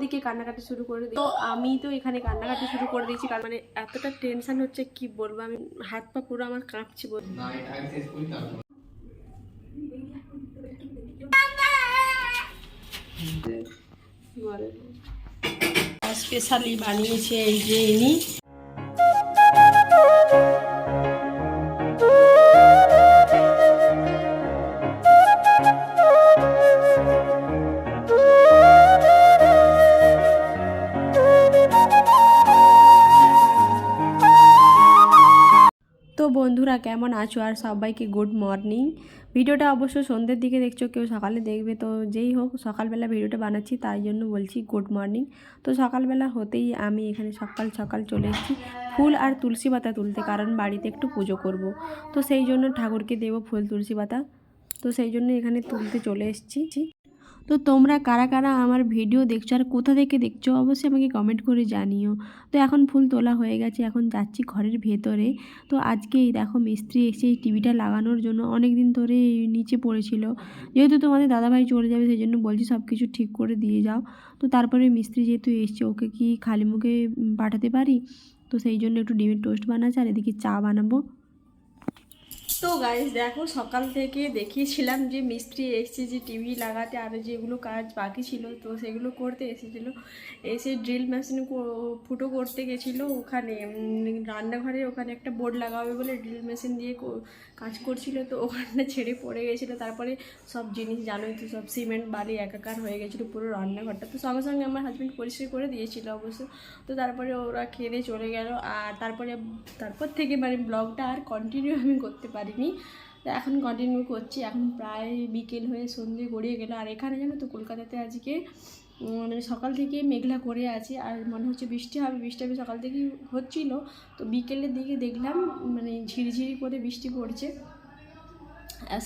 ওদিকে কান্নাকাটি শুরু করে দিই। তো আমি তো এখানে কান্নাকাটি শুরু করে দিয়েছি কারণ মানে এতটা টেনশন হচ্ছে কি বলব? আমি হাত পা পুরো আমার কাঁপছি বল স্পেশালি বানিয়েছে এই যে ইনি। তো বন্ধুরা কেমন আছো? আর সবাইকে গুড মর্নিং ভিডিওটা অবশ্য সন্ধ্যের দিকে দেখছ, কেউ সকালে দেখবে। তো যেই হোক, সকালবেলা ভিডিওটা বানাচ্ছি, তাই জন্য বলছি গুড মর্নিং তো সকালবেলা হতেই আমি এখানে সকাল সকাল চলে এসেছি, ফুল আর তুলসী পাতা তুলতে, কারণ বাড়িতে একটু পুজো করব। তো সেই জন্য ঠাকুরকে দেবো ফুল, তুলসী পাতা। তো সেই জন্য এখানে তুলতে চলে এসেছি। তো তোমরা কারা কারা আমার ভিডিও দেখছ আর কোথা থেকে দেখছ অবশ্যই আমাকে কমেন্ট করে জানিও। তো এখন ফুল তোলা হয়ে গেছে, এখন যাচ্ছি ঘরের ভেতরে। তো আজকে এই দেখো মিস্ত্রি এসে এই টিভিটা লাগানোর জন্য অনেক দিন ধরে নিচে পড়েছিল। যেহেতু তোমাদের দাদাভাই চলে যাবে, সেই জন্য বলছি সব কিছু ঠিক করে দিয়ে যাও। তো তারপরে মিস্ত্রি যেহেতু এসছে, ওকে কি খালি মুখে পাঠাতে পারি? তো সেই জন্য একটু ডিমের টোস্ট বানাচ্ছি আর এদিকে চা বানাবো। তো গাইজ দেখো সকাল থেকে দেখিয়েছিলাম যে মিস্ত্রি এসছে যে টিভি লাগাতে আরও যেগুলো কাজ বাকি ছিল, তো সেগুলো করতে এসেছিল। এসে ড্রিল মেশিন ফুটো করতে গেছিল, ওখানে রান্নাঘরে ওখানে একটা বোর্ড লাগাবে বলে ড্রিল মেশিন দিয়ে কাজ করছিল, তো ওখানে ছেড়ে পড়ে গেছিল। তারপরে সব জিনিস জানোই তো সব সিমেন্ট বালি একাকার হয়ে গেছিল পুরো রান্নাঘরটা। তো সঙ্গে সঙ্গে আমার হাজব্যান্ড পরিষ্কার করে দিয়েছিল অবশ্য। তো তারপরে ওরা খেয়ে চলে গেল, আর তারপরে, তারপর থেকে মানে ব্লগটা আর কন্টিনিউ আমি করতে পারিনি এখন কন্টিনিউ করছি। এখন প্রায় বিকেল হয়ে সন্ধে গড়িয়ে গেল। আর এখানে জানো তো কলকাতাতে আজকে মানে সকাল থেকে মেঘলা করে আছে। আর মনে হচ্ছে বৃষ্টি হবে। বৃষ্টি হবে সকাল থেকেই হচ্ছিল। তো বিকেলের দিকে দেখলাম মানে ঝিরিঝিরি করে বৃষ্টি পড়ছে।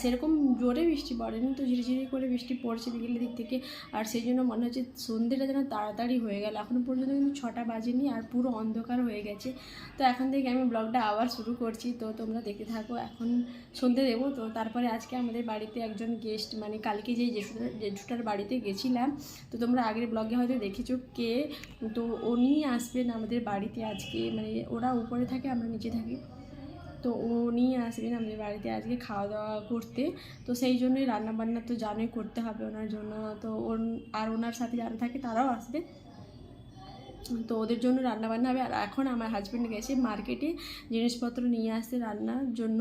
সেরকম জোরে বৃষ্টি পড়েনি, তো ঝিরিঝিরি করে বৃষ্টি পড়ছে বিকেলের দিক থেকে। আর সেই জন্য মনে হচ্ছে সন্ধ্যেটা যেন তাড়াতাড়ি হয়ে গেল। এখনও পর্যন্ত কিন্তু ছটা বাজেনি আর পুরো অন্ধকার হয়ে গেছে। তো এখন থেকে আমি ব্লগটা আবার শুরু করছি। তো তোমরা দেখতে থাকো, এখন সন্ধ্যে দেবো। তো তারপরে আজকে আমাদের বাড়িতে একজন গেস্ট মানে কালকে যেই জেঠুটার জেঠুটার বাড়িতে গেছিলাম, তো তোমরা আগের ব্লগে হয়তো দেখেছ কে। তো উনি আসবেন আমাদের বাড়িতে আজকে মানে ওরা উপরে থাকে, আমরা নিচে থাকি। তো উনি আসবেন আমাদের বাড়িতে আজকে খাওয়া দাওয়া করতে। তো সেই জন্যই রান্নাবান্না তো জানোই করতে হবে ওনার জন্য। তো আর ওনার সাথে যারা থাকে তারাও আসবে। তো ওদের জন্য রান্নাবান্না হবে। আর এখন আমার হাজব্যান্ড গেছে মার্কেটে জিনিসপত্র নিয়ে আসতে রান্নার জন্য।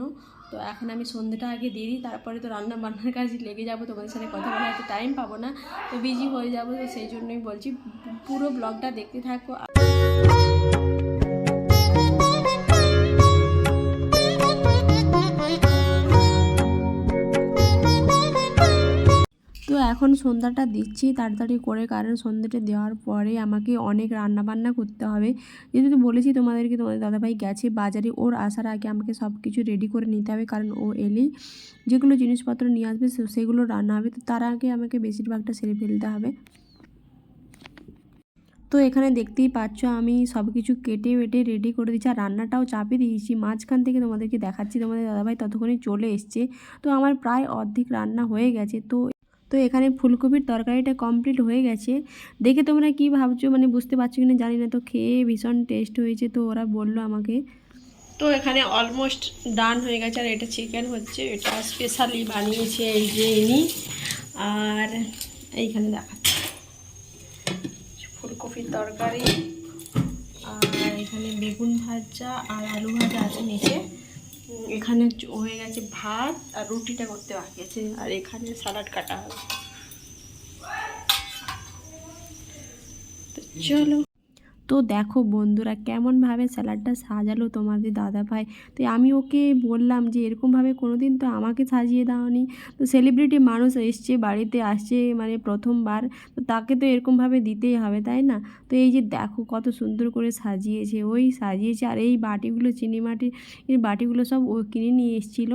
তো এখন আমি সন্ধ্যেটা আগে দিয়ে দিই, তারপরে তো রান্না বান্নার কাজে লেগে যাব। তোমাদের সাথে কথা বলার এত টাইম পাবো না। তো বিজি হয়ে যাব, তো সেই জন্যই বলছি পুরো ব্লগটা দেখতে থাকো। এখন সন্ধ্যাটা দিচ্ছি, তাড়াতাড়ি করে কারণ সন্ধ্যাটা দেওয়ার পরে আমাকে অনেক রান্না বান্না করতে হবে। যেহেতু বলেছি তোমাদেরকে, তোমাদের দাদাভাই গেছে বাজারে, ওর আসার আগে আমাকে সব কিছু রেডি করে নিতে হবে কারণ ও এলেই যেগুলো জিনিসপত্র নিয়ে আসবে সেগুলো রান্না হবে। তো তার আগে আমাকে বেশিরভাগটা সেরে ফেলতে হবে। তো এখানে দেখতেই পাচ্ছ আমি সব কিছু কেটে বেটে রেডি করে দিচ্ছি আর রান্নাটাও চাপে দিয়েছি। মাঝখান থেকে তোমাদেরকে দেখাচ্ছি, তোমাদের দাদাভাই ততক্ষণে চলে এসছে। তো আমার প্রায় অর্ধেক রান্না হয়ে গেছে। তো তো এখানে ফুলকপির তরকারিটা কমপ্লিট হয়ে গেছে। দেখে তোমরা কি ভাবছ? মানে বুঝতে পারছ কিনা জানি না, তো খেয়ে ভীষণ টেস্ট হয়েছে তো ওরা বলল আমাকে। তো এখানে অলমোস্ট ডান হয়ে গেছে আর এটা চিকেন হচ্ছে, এটা স্পেশালি বানিয়েছে এই যে ইনি। আর এইখানে দেখাচ্ছে। ফুলকপির তরকারি, আর এখানে বেগুন ভাজা আর আলু ভাজা আছে নিচে। এখানে হয়ে গেছে ভাত আর রুটিটা করতে বাকি আছে। আর এখানে স্যালাড কাটা হবে। চলো। তো দেখো বন্ধুরা কেমনভাবে স্যালাডটা সাজালো তোমাদের দাদা ভাই তো আমি ওকে বললাম যে এরকমভাবে কোনো দিন তো আমাকে সাজিয়ে দাওনি। তো সেলিব্রিটি মানুষ এসছে, বাড়িতে আসছে মানে প্রথমবার। তো তাকে তো এরকমভাবে দিতেই হবে, তাই না? তো এই যে দেখো কত সুন্দর করে সাজিয়েছে, ওই সাজিয়েছে। আর এই বাটিগুলো, চিনি মাটি এই বাটিগুলো সব ও কিনে নিয়ে এসেছিল।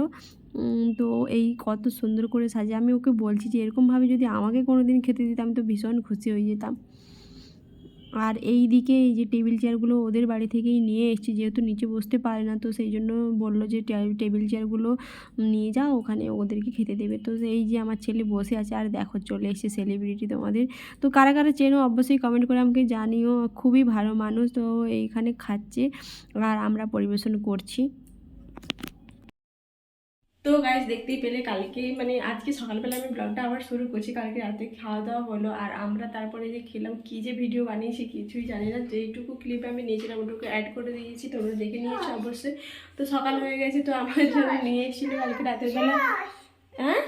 তো এই কত সুন্দর করে সাজিয়ে, আমি ওকে বলছি যে এরকমভাবে যদি আমাকে কোনো দিন খেতে দিতাম তো ভীষণ খুশি হয়ে যেতাম। আর এই দিকে এই যে টেবিল চেয়ারগুলো ওদের বাড়ি থেকেই নিয়ে এসেছি, যেহেতু নিচে বসতে পারে না, তো সেই জন্য বলল যে টেবিল চেয়ারগুলো নিয়ে যাও, ওখানে ওদেরকে খেতে দেবে। তো এই যে আমার ছেলে বসে আছে, আর দেখো চলে এসছে সেলিব্রিটি তোমাদের। তো কারা কারা চেনো, অবশ্যই কমেন্ট করে আমাকে জানিও, খুবই ভালো মানুষ, তো এইখানে খাচ্ছে, আর আমরা পরিবেশন করছি। তো গাইজ দেখতেই পেলে কালকে মানে আজকে সকালবেলা আমি ব্লগটা আবার শুরু করছি। কালকে রাতে খাওয়া দাওয়া হলো আর আমরা তারপরে যে খেলাম কি যে ভিডিও বানিয়েছি কিছুই জানি না। যেইটুকু ক্লিপ আমি নিয়েছিলাম ওটুকু অ্যাড করে দিয়েছি তোমরা দেখে নিয়েছো অবশ্যই। তো সকাল হয়ে গেছে তো আমার জন্য নিয়ে এসেছিল কালকে রাতের বেলা। হ্যাঁ?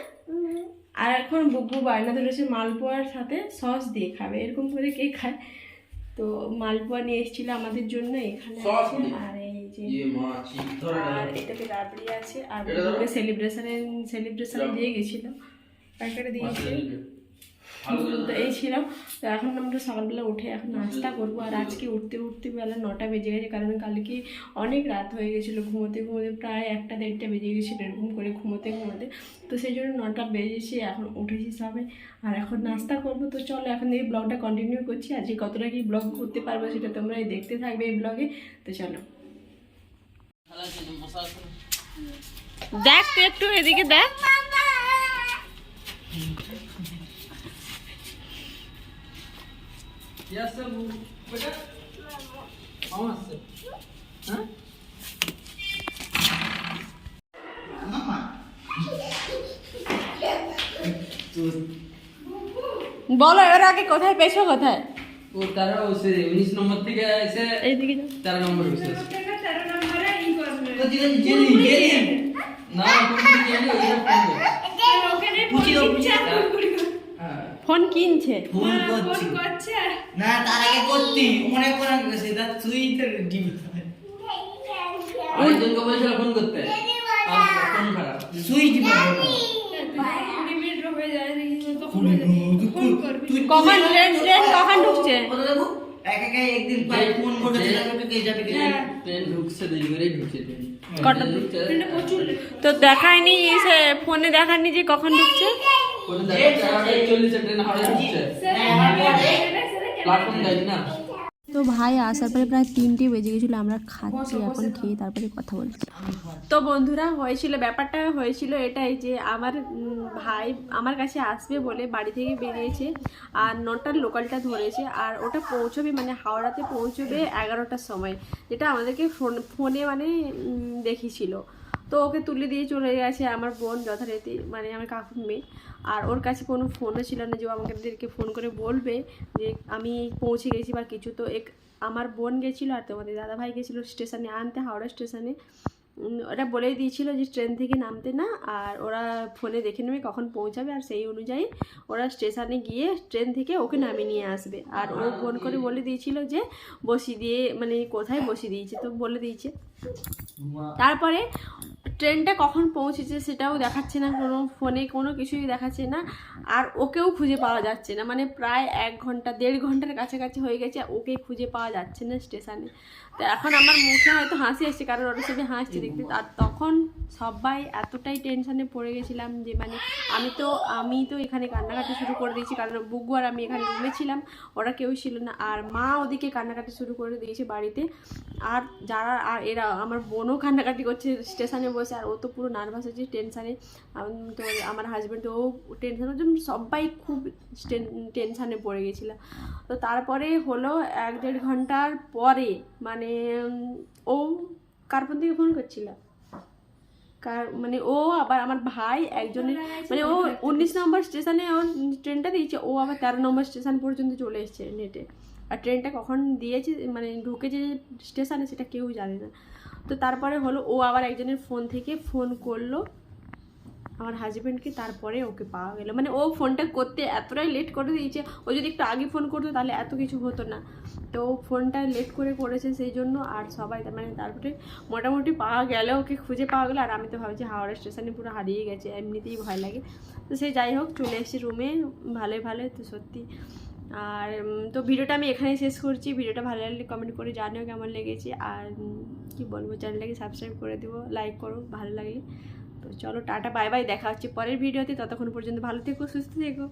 আর এখন বুকবু বায়না ধরেছে মালপোয়ার সাথে সস দিয়ে খাবে। এরকম করে কে খায়? তো মালপোয়া নিয়ে এসেছিল আমাদের জন্য এখানে আছে। আর এই যে ইয়ে আর এটাতে রাবড়ি আছে আর সেলিব্রেশনে সেলিব্রেশনে দিয়ে গেছিল। প্যাকেটে দিয়েছিল এই ছিল। তো এখন আমরা সকালবেলা উঠে এখন নাস্তা করব। আর আজকে উঠতে উঠতে বেলা নটা বেজে গেছে, কারণ কালকে অনেক রাত হয়ে গেছিল। ঘুমোতে ঘুমোতে প্রায় একটা দেড়টা বেজে গেছিল এরকম করে ঘুমোতে ঘুমোতে। তো সেই জন্য নটা বেজেছি, এখন উঠেছি সবে। আর এখন নাস্তা করব। তো চলো এখন এই ব্লগটা কন্টিনিউ করছি। আজকে কতটা কি ব্লগ করতে পারব সেটা তোমরা দেখতে থাকবে এই ব্লগে। তো চলো। দেখ, তুই একটু এদিকে দেখ। বলো এবার আগে কোথায় পেছো কোথায়? ও তারা সে উনিশ নম্বর থেকে এসে এইদিকে যাও। তেরো নম্বর বিশেষ তো জেনে জেনে জেনে। না কোন জেনে ওইটা ফোন হ্যাঁ ফোন কিনছে। ফোন করছি। না তার আগে করতি। মনে করা সেটা তুই তো আরেকজনকে বলছিল ফোন করতে। ফোন খারাপ। তুই ডিবি কখন ট্রেন ট্রেন কখন ঢুকছে? এক এক একদিন পাই ফোন করে কে যাবে কে ট্রেন ঢুকছে দেরি করেই ঢুকছে ট্রেন কটা? ঢুকছে তো দেখায়নি সে ফোনে দেখায়নি যে কখন ঢুকছে? কোনো দেখা এগারোটা চল্লিশে ট্রেন হাওড়া প্ল্যাটফর্ম দেয়নি না তো ভাই আসার পরে প্রায় তিনটে বেজে গেছিল আমরা খাচ্ছি এখন খেয়ে তারপরে কথা বলছি তো বন্ধুরা হয়েছিল ব্যাপারটা হয়েছিল এটাই যে আমার ভাই আমার কাছে আসবে বলে বাড়ি থেকে বেরিয়েছে আর নটার লোকালটা ধরেছে আর ওটা পৌঁছবে মানে হাওড়াতে পৌঁছবে এগারোটার সময় যেটা আমাদেরকে ফোন ফোনে মানে দেখিয়েছিল তো ওকে তুলে দিয়ে চলে গেছে আমার বোন যথারীতি মানে আমার কাকুর মেয়ে আর ওর কাছে কোনো ফোনও ছিল না যে ও আমাদেরকে ফোন করে বলবে যে আমি পৌঁছে গেছি বা কিছু। তো এক, আমার বোন গেছিল আর তোমাদের দাদাভাই গেছিল স্টেশনে আনতে, হাওড়া স্টেশনে। ওরা বলেই দিয়েছিল যে ট্রেন থেকে নামতে না, আর ওরা ফোনে দেখে নেবে কখন পৌঁছাবে। আর সেই অনুযায়ী ওরা স্টেশনে গিয়ে ট্রেন থেকে ওকে নামিয়ে নিয়ে আসবে। আর ও ফোন করে বলে দিয়েছিল যে বসিয়ে দিয়ে মানে কোথায় বসিয়ে দিয়েছে তো বলে দিয়েছে। তারপরে ট্রেনটা কখন পৌঁছেছে সেটাও দেখাচ্ছে না, কোনো ফোনে কোনো কিছুই দেখাচ্ছে না, আর ওকেও খুঁজে পাওয়া যাচ্ছে না। মানে প্রায় এক ঘণ্টা, দেড় ঘণ্টার কাছাকাছি হয়ে গেছে ওকে খুঁজে পাওয়া যাচ্ছে না স্টেশনে। তো এখন আমার মুখে হয়তো হাসি আসছে কারণ ওর সাথে হাসছে দেখতে। আর তখন সবাই এতটাই টেনশনে পড়ে গেছিলাম যে মানে আমি তো আমি তো এখানে কান্নাকাটি শুরু করে দিয়েছি, কারণ বুগু আর আমি এখানে রুমে ছিলাম, ওরা কেউ ছিল না। আর মা ওদিকে কান্নাকাটি শুরু করে দিয়েছে বাড়িতে। আর যারা, আর এরা আমার বোনও কান্নাকাটি করছে স্টেশনে বসে আর ও তো পুরো নার্ভাস হচ্ছে টেনশানে তো আমার হাজব্যান্ড ও টেনশন হচ্ছে সবাই খুব টেনশানে পড়ে গেছিল। তো তারপরে হলো এক দেড় ঘণ্টার পরে মানে ও কার ফোন থেকে ফোন করছিল? কার মানে ও আবার আমার ভাই একজনের মানে ও উনিশ নম্বর স্টেশনে ওর ট্রেনটা দিয়েছে ও আবার তেরো নম্বর স্টেশন পর্যন্ত চলে এসেছে নেটে আর ট্রেনটা কখন দিয়েছে মানে ঢুকেছে স্টেশনে সেটা কেউ জানে না। তো তারপরে হলো ও আবার একজনের ফোন থেকে ফোন করল। আমার হাজব্যান্ডকে তারপরে ওকে পাওয়া গেল। মানে ও ফোনটা করতে এতটাই লেট করে দিয়েছে, ও যদি একটু আগে ফোন করতো তাহলে এত কিছু হতো না। তো ফোনটা লেট করে করেছে সেই জন্য আর সবাই মানে তারপরে মোটামুটি পাওয়া গেল, ওকে খুঁজে পাওয়া গেলো। আর আমি তো ভাবছি হাওড়া স্টেশনে পুরো হারিয়ে গেছে, এমনিতেই ভয় লাগে। তো সে যাই হোক চলে এসেছি রুমে ভালোই ভালো। তো সত্যি আর তো ভিডিওটা আমি এখানেই শেষ করছি। ভিডিওটা ভালো লাগলে কমেন্ট করে জানিও কেমন লেগেছে। আর কি বলব, চ্যানেলটাকে সাবস্ক্রাইব করে দেবো লাইক করো, ভালো লাগলে। তো চলো, টাটা বাই বাই দেখা হচ্ছে পরের ভিডিওতে। ততক্ষণ পর্যন্ত ভালো থেকো, সুস্থ থেকো।